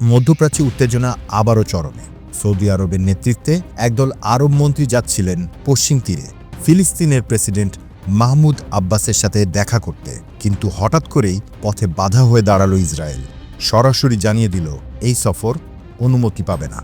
মধ্যপ্রাচ্যে উত্তেজনা আবারও চরমে। সৌদি আরবের নেতৃত্বে একদল আরব মন্ত্রী যাচ্ছিলেন পশ্চিম তীরে। ফিলিস্তিনের প্রেসিডেন্ট মাহমুদ আব্বাসের সাথে দেখা করতে, কিন্তু হঠাৎ করেই পথে বাধা হয়ে দাঁড়াল ইসরায়েল। সরাসরি জানিয়ে দিল, এই সফর অনুমতি পাবে না।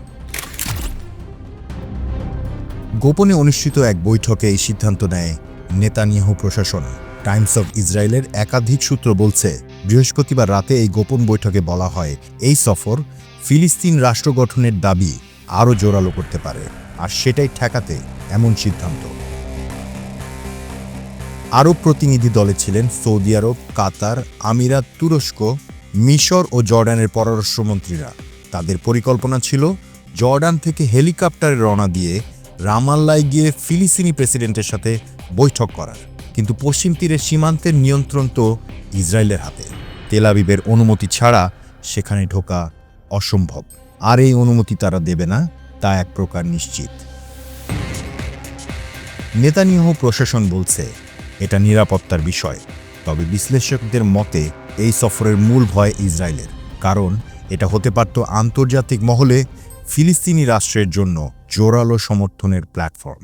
গোপনে অনুষ্ঠিত এক বৈঠকে এই সিদ্ধান্ত নেয় নেতানিয়াহু প্রশাসন। টাইমস অব ইসরায়েলের একাধিক সূত্র বলছে বৃহস্পতিবার রাতে এই গোপন বৈঠকে বলা হয়, এই সফর ফিলিস্তিন রাষ্ট্র গঠনের দাবি আরও জোরালো করতে পারে, আর সেটাই ঠেকাতে এমন সিদ্ধান্ত। আরব প্রতিনিধি দলে ছিলেন সৌদি আরব, কাতার, আমিরাত, তুরস্ক, মিশর ও জর্ডানের পররাষ্ট্রমন্ত্রীরা। তাদের পরিকল্পনা ছিল জর্ডান থেকে হেলিকপ্টারে রওনা দিয়ে রামাল্লায় গিয়ে ফিলিস্তিনি প্রেসিডেন্টের সাথে বৈঠক করার। কিন্তু পশ্চিম তীরের সীমান্তের নিয়ন্ত্রণ তো ইসরায়েলের হাতে। তেলাবিবের অনুমতি ছাড়া সেখানে ঢোকা অসম্ভব। আর এই অনুমতি তারা দেবে না, তা এক প্রকার নিশ্চিত। নেতানিয়াহু প্রশাসন বলছে, এটা নিরাপত্তার বিষয়, তবে বিশ্লেষকদের মতে এই সফরের মূল ভয় ইসরায়েলের, কারণ এটা হতে পারত আন্তর্জাতিক মহলে ফিলিস্তিনি রাষ্ট্রের জন্য জোরালো সমর্থনের প্ল্যাটফর্ম।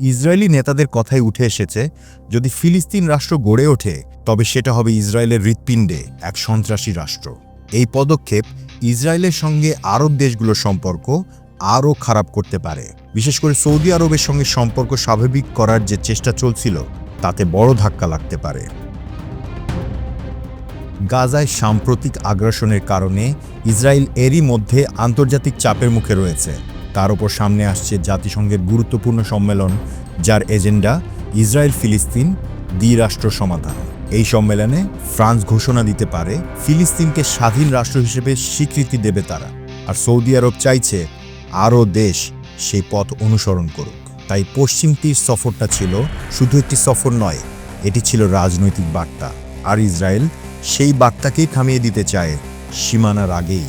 ইসরায়েলি নেতাদের কথাই উঠে এসেছে, যদি ফিলিস্তিন রাষ্ট্র গড়ে ওঠে, তবে সেটা হবে ইসরায়েলের হৃৎপিণ্ডে এক সন্ত্রাসী রাষ্ট্র। এই পদক্ষেপ ইসরায়েলের সঙ্গে আরব দেশগুলোর সম্পর্ক আরও খারাপ করতে পারে। বিশেষ করে সৌদি আরবের সঙ্গে সম্পর্ক স্বাভাবিক করার যে চেষ্টা চলছিল, তাতে বড় ধাক্কা লাগতে পারে। গাজায় সাম্প্রতিক আগ্রাসনের কারণে ইসরায়েল এরই মধ্যে আন্তর্জাতিক চাপের মুখে রয়েছে। তার ওপর সামনে আসছে জাতিসংঘের গুরুত্বপূর্ণ সম্মেলন, যার এজেন্ডা ইসরায়েল ফিলিস্তিন দ্বিরাষ্ট্র সমাধান। এই সম্মেলনে ফ্রান্স ঘোষণা দিতে পারে, ফিলিস্তিনকে স্বাধীন রাষ্ট্র হিসেবে স্বীকৃতি দেবে তারা। আর সৌদি আরব চাইছে আরও দেশ সেই পথ অনুসরণ করুক। তাই পশ্চিম তীর সফরটা ছিল শুধু একটি সফর নয়, এটি ছিল রাজনৈতিক বার্তা। আর ইসরায়েল সেই বার্তাকেই থামিয়ে দিতে চায় সীমানার আগেই।